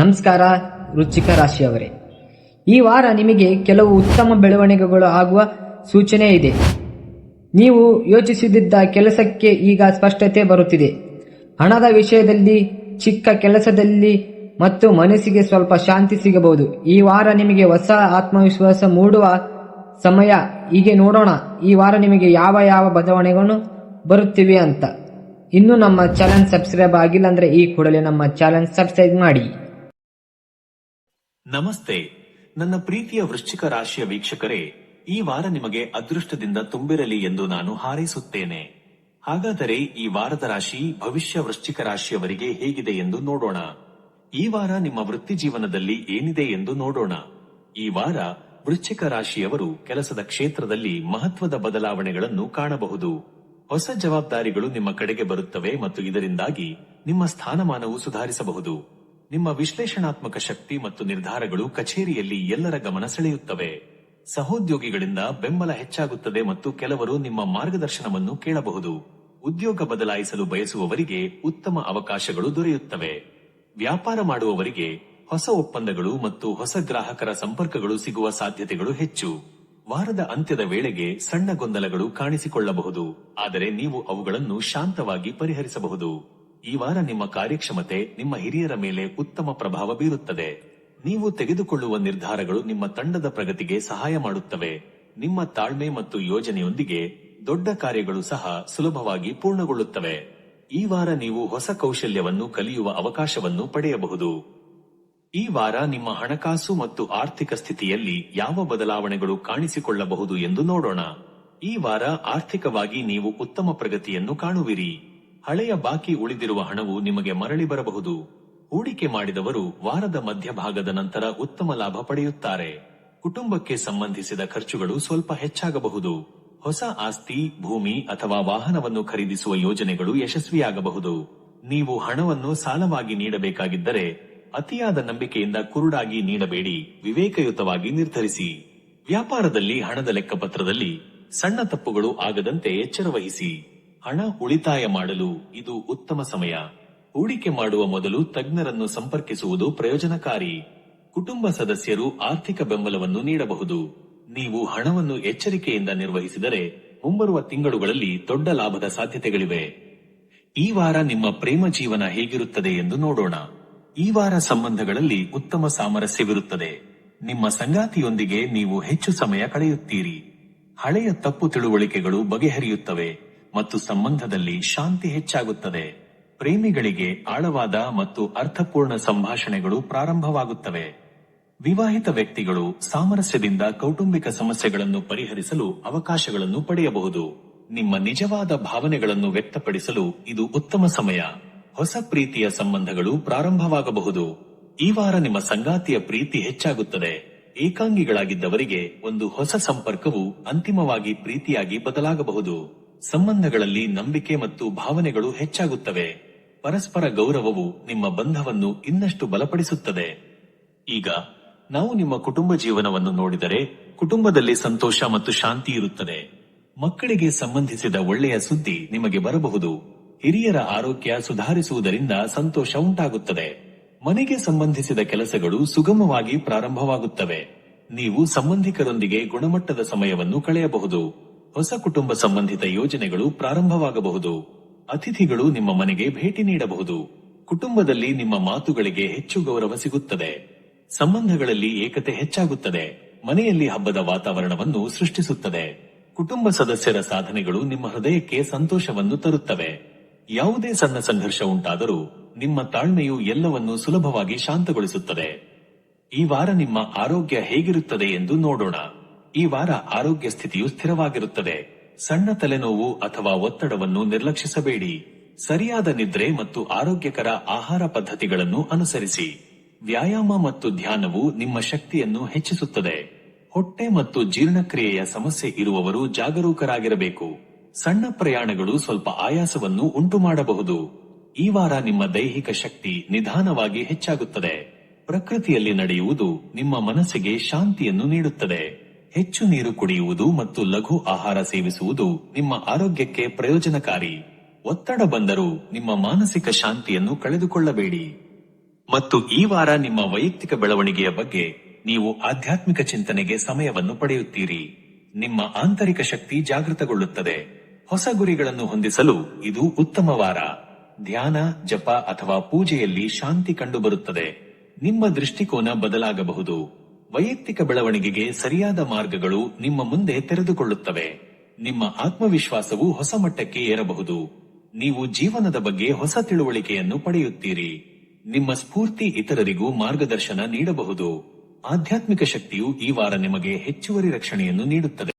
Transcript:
ನಮಸ್ಕಾರ ರುಚಿಕ ರಾಶಿಯವರೇ. ಈ ವಾರ ನಿಮಗೆ ಕೆಲವು ಉತ್ತಮ ಬೆಳವಣಿಗೆಗಳು ಆಗುವ ಸೂಚನೆ ಇದೆ. ನೀವು ಯೋಚಿಸಿದ್ದ ಕೆಲಸಕ್ಕೆ ಈಗ ಸ್ಪಷ್ಟತೆ ಬರುತ್ತಿದೆ. ಹಣದ ವಿಷಯದಲ್ಲಿ, ಚಿಕ್ಕ ಕೆಲಸದಲ್ಲಿ ಮತ್ತು ಮನಸ್ಸಿಗೆ ಸ್ವಲ್ಪ ಶಾಂತಿ ಸಿಗಬಹುದು. ಈ ವಾರ ನಿಮಗೆ ಹೊಸ ಆತ್ಮವಿಶ್ವಾಸ ಮೂಡುವ ಸಮಯ. ಹೀಗೆ ನೋಡೋಣ, ಈ ವಾರ ನಿಮಗೆ ಯಾವ ಯಾವ ಬದಲಾವಣೆಗಳು ಬರುತ್ತಿವೆ ಅಂತ. ಇನ್ನು ನಮ್ಮ ಚಾನಲ್ ಸಬ್ಸ್ಕ್ರೈಬ್ ಆಗಿಲ್ಲ ಅಂದ್ರೆ ಈ ಕೂಡಲೇ ನಮ್ಮ ಚಾನಲ್ ಸಬ್ಸ್ಕ್ರೈಬ್ ಮಾಡಿ. ನಮಸ್ತೆ. ನನ್ನ ಪ್ರೀತಿಯ ವೃಶ್ಚಿಕ ರಾಶಿಯ ವೀಕ್ಷಕರೇ, ಈ ವಾರ ನಿಮಗೆ ಅದೃಷ್ಟದಿಂದ ತುಂಬಿರಲಿ ಎಂದು ನಾನು ಹಾರೈಸುತ್ತೇನೆ. ಹಾಗಾದರೆ ಈ ವಾರದ ರಾಶಿ ಭವಿಷ್ಯ ವೃಶ್ಚಿಕ ರಾಶಿಯವರಿಗೆ ಹೇಗಿದೆ ಎಂದು ನೋಡೋಣ. ಈ ವಾರ ನಿಮ್ಮ ವೃತ್ತಿ ಜೀವನದಲ್ಲಿ ಏನಿದೆ ಎಂದು ನೋಡೋಣ. ಈ ವಾರ ವೃಶ್ಚಿಕ ರಾಶಿಯವರು ಕೆಲಸದ ಕ್ಷೇತ್ರದಲ್ಲಿ ಮಹತ್ವದ ಬದಲಾವಣೆಗಳನ್ನು ಕಾಣಬಹುದು. ಹೊಸ ಜವಾಬ್ದಾರಿಗಳು ನಿಮ್ಮ ಕಡೆಗೆ ಬರುತ್ತವೆ ಮತ್ತು ಇದರಿಂದಾಗಿ ನಿಮ್ಮ ಸ್ಥಾನಮಾನವು ಸುಧಾರಿಸಬಹುದು. ನಿಮ್ಮ ವಿಶ್ಲೇಷಣಾತ್ಮಕ ಶಕ್ತಿ ಮತ್ತು ನಿರ್ಧಾರಗಳು ಕಚೇರಿಯಲ್ಲಿ ಎಲ್ಲರ ಗಮನ ಸೆಳೆಯುತ್ತವೆ. ಸಹೋದ್ಯೋಗಿಗಳಿಂದ ಬೆಂಬಲ ಹೆಚ್ಚಾಗುತ್ತದೆ ಮತ್ತು ಕೆಲವರು ನಿಮ್ಮ ಮಾರ್ಗದರ್ಶನವನ್ನು ಕೇಳಬಹುದು. ಉದ್ಯೋಗ ಬದಲಾಯಿಸಲು ಬಯಸುವವರಿಗೆ ಉತ್ತಮ ಅವಕಾಶಗಳು ದೊರೆಯುತ್ತವೆ. ವ್ಯಾಪಾರ ಮಾಡುವವರಿಗೆ ಹೊಸ ಒಪ್ಪಂದಗಳು ಮತ್ತು ಹೊಸ ಗ್ರಾಹಕರ ಸಂಪರ್ಕಗಳು ಸಿಗುವ ಸಾಧ್ಯತೆಗಳು ಹೆಚ್ಚು. ವಾರದ ಅಂತ್ಯದ ವೇಳೆಗೆ ಸಣ್ಣ ಗೊಂದಲಗಳು ಕಾಣಿಸಿಕೊಳ್ಳಬಹುದು. ಆದರೆ ನೀವು ಅವುಗಳನ್ನು ಶಾಂತವಾಗಿ ಪರಿಹರಿಸಬಹುದು. ಈ ವಾರ ನಿಮ್ಮ ಕಾರ್ಯಕ್ಷಮತೆ ನಿಮ್ಮ ಹಿರಿಯರ ಮೇಲೆ ಉತ್ತಮ ಪ್ರಭಾವ ಬೀರುತ್ತದೆ. ನೀವು ತೆಗೆದುಕೊಳ್ಳುವ ನಿರ್ಧಾರಗಳು ನಿಮ್ಮ ತಂಡದ ಪ್ರಗತಿಗೆ ಸಹಾಯ ಮಾಡುತ್ತವೆ. ನಿಮ್ಮ ತಾಳ್ಮೆ ಮತ್ತು ಯೋಜನೆಯೊಂದಿಗೆ ದೊಡ್ಡ ಕಾರ್ಯಗಳು ಸಹ ಸುಲಭವಾಗಿ ಪೂರ್ಣಗೊಳ್ಳುತ್ತವೆ. ಈ ವಾರ ನೀವು ಹೊಸ ಕೌಶಲ್ಯವನ್ನು ಕಲಿಯುವ ಅವಕಾಶವನ್ನು ಪಡೆಯಬಹುದು. ಈ ವಾರ ನಿಮ್ಮ ಹಣಕಾಸು ಮತ್ತು ಆರ್ಥಿಕ ಸ್ಥಿತಿಯಲ್ಲಿ ಯಾವ ಬದಲಾವಣೆಗಳು ಕಾಣಿಸಿಕೊಳ್ಳಬಹುದು ಎಂದು ನೋಡೋಣ. ಈ ವಾರ ಆರ್ಥಿಕವಾಗಿ ನೀವು ಉತ್ತಮ ಪ್ರಗತಿಯನ್ನು ಕಾಣುವಿರಿ. ಹಳೆಯ ಬಾಕಿ ಉಳಿದಿರುವ ಹಣವು ನಿಮಗೆ ಮರಳಿ ಬರಬಹುದು. ಹೂಡಿಕೆ ಮಾಡಿದವರು ವಾರದ ಮಧ್ಯಭಾಗದ ನಂತರ ಉತ್ತಮ ಲಾಭ ಪಡೆಯುತ್ತಾರೆ. ಕುಟುಂಬಕ್ಕೆ ಸಂಬಂಧಿಸಿದ ಖರ್ಚುಗಳು ಸ್ವಲ್ಪ ಹೆಚ್ಚಾಗಬಹುದು. ಹೊಸ ಆಸ್ತಿ, ಭೂಮಿ ಅಥವಾ ವಾಹನವನ್ನು ಖರೀದಿಸುವ ಯೋಜನೆಗಳು ಯಶಸ್ವಿಯಾಗಬಹುದು. ನೀವು ಹಣವನ್ನು ಸಾಲವಾಗಿ ನೀಡಬೇಕಾಗಿದ್ದರೆ ಅತಿಯಾದ ನಂಬಿಕೆಯಿಂದ ಕುರುಡಾಗಿ ನೀಡಬೇಡಿ, ವಿವೇಕಯುತವಾಗಿ ನಿರ್ಧರಿಸಿ. ವ್ಯಾಪಾರದಲ್ಲಿ ಹಣದ ಲೆಕ್ಕಪತ್ರದಲ್ಲಿ ಸಣ್ಣ ತಪ್ಪುಗಳು ಆಗದಂತೆ ಎಚ್ಚರ ವಹಿಸಿ ಹಣ ಉಳಿತಾಯ ಮಾಡಲು ಇದು ಉತ್ತಮ ಸಮಯ. ಹೂಡಿಕೆ ಮಾಡುವ ಮೊದಲು ತಜ್ಞರನ್ನು ಸಂಪರ್ಕಿಸುವುದು ಪ್ರಯೋಜನಕಾರಿ. ಕುಟುಂಬ ಸದಸ್ಯರು ಆರ್ಥಿಕ ಬೆಂಬಲವನ್ನು ನೀಡಬಹುದು. ನೀವು ಹಣವನ್ನು ಎಚ್ಚರಿಕೆಯಿಂದ ನಿರ್ವಹಿಸಿದರೆ ಮುಂಬರುವ ತಿಂಗಳುಗಳಲ್ಲಿ ದೊಡ್ಡ ಲಾಭದ ಸಾಧ್ಯತೆಗಳಿವೆ. ಈ ವಾರ ನಿಮ್ಮ ಪ್ರೇಮ ಜೀವನ ಹೇಗಿರುತ್ತದೆ ಎಂದು ನೋಡೋಣ. ಈ ವಾರ ಸಂಬಂಧಗಳಲ್ಲಿ ಉತ್ತಮ ಸಾಮರಸ್ಯವಿರುತ್ತದೆ. ನಿಮ್ಮ ಸಂಗಾತಿಯೊಂದಿಗೆ ನೀವು ಹೆಚ್ಚು ಸಮಯ ಕಳೆಯುತ್ತೀರಿ. ಹಳೆಯ ತಪ್ಪು ತಿಳುವಳಿಕೆಗಳು ಬಗೆಹರಿಯುತ್ತವೆ. ಮತ್ತು ಸಂಬಂಧದಲ್ಲಿ ಶಾಂತಿ ಹೆಚ್ಚಾಗುತ್ತದೆ. ಪ್ರೇಮಿಗಳಿಗೆ ಆಳವಾದ ಮತ್ತು ಅರ್ಥಪೂರ್ಣ ಸಂಭಾಷಣೆಗಳು ಪ್ರಾರಂಭವಾಗುತ್ತವೆ. ವಿವಾಹಿತ ವ್ಯಕ್ತಿಗಳು ಸಾಮರಸ್ಯದಿಂದ ಕೌಟುಂಬಿಕ ಸಮಸ್ಯೆಗಳನ್ನು ಪರಿಹರಿಸಲು ಅವಕಾಶಗಳನ್ನು ಪಡೆಯಬಹುದು. ನಿಮ್ಮ ನಿಜವಾದ ಭಾವನೆಗಳನ್ನು ವ್ಯಕ್ತಪಡಿಸಲು ಇದು ಉತ್ತಮ ಸಮಯ. ಹೊಸ ಪ್ರೀತಿಯ ಸಂಬಂಧಗಳು ಪ್ರಾರಂಭವಾಗಬಹುದು. ಈ ವಾರ ನಿಮ್ಮ ಸಂಗಾತಿಯ ಪ್ರೀತಿ ಹೆಚ್ಚಾಗುತ್ತದೆ. ಏಕಾಂಗಿಗಳಾಗಿದ್ದವರಿಗೆ ಒಂದು ಹೊಸ ಸಂಪರ್ಕವು ಅಂತಿಮವಾಗಿ ಪ್ರೀತಿಯಾಗಿ ಬದಲಾಗಬಹುದು. ಸಂಬಂಧಗಳಲ್ಲಿ ನಂಬಿಕೆ ಮತ್ತು ಭಾವನೆಗಳು ಹೆಚ್ಚಾಗುತ್ತವೆ. ಪರಸ್ಪರ ಗೌರವವು ನಿಮ್ಮ ಬಂಧವನ್ನು ಇನ್ನಷ್ಟು ಬಲಪಡಿಸುತ್ತದೆ. ಈಗ, ನಾವು ನಿಮ್ಮ ಕುಟುಂಬ ಜೀವನವನ್ನು ನೋಡಿದರೆ, ಕುಟುಂಬದಲ್ಲಿ ಸಂತೋಷ ಮತ್ತು ಶಾಂತಿ ಇರುತ್ತದೆ. ಮಕ್ಕಳಿಗೆ ಸಂಬಂಧಿಸಿದ ಒಳ್ಳೆಯ ಸುದ್ದಿ ನಿಮಗೆ ಬರಬಹುದು. ಹಿರಿಯರ ಆರೋಗ್ಯ ಸುಧಾರಿಸುವುದರಿಂದ ಸಂತೋಷ ಉಂಟಾಗುತ್ತದೆ. ಮನೆಗೆ ಸಂಬಂಧಿಸಿದ ಕೆಲಸಗಳು ಸುಗಮವಾಗಿ ಪ್ರಾರಂಭವಾಗುತ್ತವೆ. ನೀವು ಸಂಬಂಧಿಕರೊಂದಿಗೆ ಗುಣಮಟ್ಟದ ಸಮಯವನ್ನು ಕಳೆಯಬಹುದು. ಹೊಸ ಕುಟುಂಬ ಸಂಬಂಧಿತ ಯೋಜನೆಗಳು ಪ್ರಾರಂಭವಾಗಬಹುದು. ಅತಿಥಿಗಳು ನಿಮ್ಮ ಮನೆಗೆ ಭೇಟಿ ನೀಡಬಹುದು. ಕುಟುಂಬದಲ್ಲಿ ನಿಮ್ಮ ಮಾತುಗಳಿಗೆ ಹೆಚ್ಚು ಗೌರವ ಸಿಗುತ್ತದೆ. ಸಂಬಂಧಗಳಲ್ಲಿ ಏಕತೆ ಹೆಚ್ಚಾಗುತ್ತದೆ. ಮನೆಯಲ್ಲಿ ಹಬ್ಬದ ವಾತಾವರಣವನ್ನು ಸೃಷ್ಟಿಸುತ್ತದೆ. ಕುಟುಂಬ ಸದಸ್ಯರ ಸಾಧನೆಗಳು ನಿಮ್ಮ ಹೃದಯಕ್ಕೆ ಸಂತೋಷವನ್ನು ತರುತ್ತವೆ. ಯಾವುದೇ ಸಣ್ಣ ಸಂಘರ್ಷ ಉಂಟಾದರೂ ನಿಮ್ಮ ತಾಳ್ಮೆಯು ಎಲ್ಲವನ್ನೂ ಸುಲಭವಾಗಿ ಶಾಂತಗೊಳಿಸುತ್ತದೆ. ಈ ವಾರ ನಿಮ್ಮ ಆರೋಗ್ಯ ಹೇಗಿರುತ್ತದೆ ಎಂದು ನೋಡೋಣ. ಈ ವಾರ ಆರೋಗ್ಯ ಸ್ಥಿತಿಯು ಸ್ಥಿರವಾಗಿರುತ್ತದೆ. ಸಣ್ಣ ತಲೆನೋವು ಅಥವಾ ಒತ್ತಡವನ್ನು ನಿರ್ಲಕ್ಷಿಸಬೇಡಿ. ಸರಿಯಾದ ನಿದ್ರೆ ಮತ್ತು ಆರೋಗ್ಯಕರ ಆಹಾರ ಪದ್ಧತಿಗಳನ್ನು ಅನುಸರಿಸಿ. ವ್ಯಾಯಾಮ ಮತ್ತು ಧ್ಯಾನವು ನಿಮ್ಮ ಶಕ್ತಿಯನ್ನು ಹೆಚ್ಚಿಸುತ್ತದೆ. ಹೊಟ್ಟೆ ಮತ್ತು ಜೀರ್ಣಕ್ರಿಯೆಯ ಸಮಸ್ಯೆ ಇರುವವರು ಜಾಗರೂಕರಾಗಿರಬೇಕು. ಸಣ್ಣ ಪ್ರಯಾಣಗಳು ಸ್ವಲ್ಪ ಆಯಾಸವನ್ನು ಉಂಟು ಮಾಡಬಹುದು ಈ ವಾರ ನಿಮ್ಮ ದೈಹಿಕ ಶಕ್ತಿ ನಿಧಾನವಾಗಿ ಹೆಚ್ಚಾಗುತ್ತದೆ. ಪ್ರಕೃತಿಯಲ್ಲಿ ನಡೆಯುವುದು ನಿಮ್ಮ ಮನಸ್ಸಿಗೆ ಶಾಂತಿಯನ್ನು ನೀಡುತ್ತದೆ. ಹೆಚ್ಚು ನೀರು ಕುಡಿಯುವುದು ಮತ್ತು ಲಘು ಆಹಾರ ಸೇವಿಸುವುದು ನಿಮ್ಮ ಆರೋಗ್ಯಕ್ಕೆ ಪ್ರಯೋಜನಕಾರಿ. ಒತ್ತಡ ಬಂದರೂ ನಿಮ್ಮ ಮಾನಸಿಕ ಶಾಂತಿಯನ್ನು ಕಳೆದುಕೊಳ್ಳಬೇಡಿ. ಮತ್ತು ಈ ವಾರ ನಿಮ್ಮ ವೈಯಕ್ತಿಕ ಬೆಳವಣಿಗೆಯ ಬಗ್ಗೆ ನೀವು ಆಧ್ಯಾತ್ಮಿಕ ಚಿಂತನೆಗೆ ಸಮಯವನ್ನು ಪಡೆಯುತ್ತೀರಿ. ನಿಮ್ಮ ಆಂತರಿಕ ಶಕ್ತಿ ಜಾಗೃತಗೊಳ್ಳುತ್ತದೆ. ಹೊಸ ಗುರಿಗಳನ್ನು ಹೊಂದಿಸಲು ಇದು ಉತ್ತಮ ವಾರ. ಧ್ಯಾನ, ಜಪ ಅಥವಾ ಪೂಜೆಯಲ್ಲಿ ಶಾಂತಿ ಕಂಡುಬರುತ್ತದೆ. ನಿಮ್ಮ ದೃಷ್ಟಿಕೋನ ಬದಲಾಗಬಹುದು. ವೈಯಕ್ತಿಕ ಬೆಳವಣಿಗೆಗೆ ಸರಿಯಾದ ಮಾರ್ಗಗಳು ನಿಮ್ಮ ಮುಂದೆ ತೆರೆದುಕೊಳ್ಳುತ್ತವೆ. ನಿಮ್ಮ ಆತ್ಮವಿಶ್ವಾಸವು ಹೊಸ ಮಟ್ಟಕ್ಕೆ ಏರಬಹುದು. ನೀವು ಜೀವನದ ಬಗ್ಗೆ ಹೊಸ ತಿಳುವಳಿಕೆಯನ್ನು ಪಡೆಯುತ್ತೀರಿ. ನಿಮ್ಮ ಸ್ಫೂರ್ತಿ ಇತರರಿಗೂ ಮಾರ್ಗದರ್ಶನ ನೀಡಬಹುದು. ಆಧ್ಯಾತ್ಮಿಕ ಶಕ್ತಿಯು ಈ ವಾರ ನಿಮಗೆ ಹೆಚ್ಚುವರಿ ರಕ್ಷಣೆಯನ್ನು ನೀಡುತ್ತದೆ.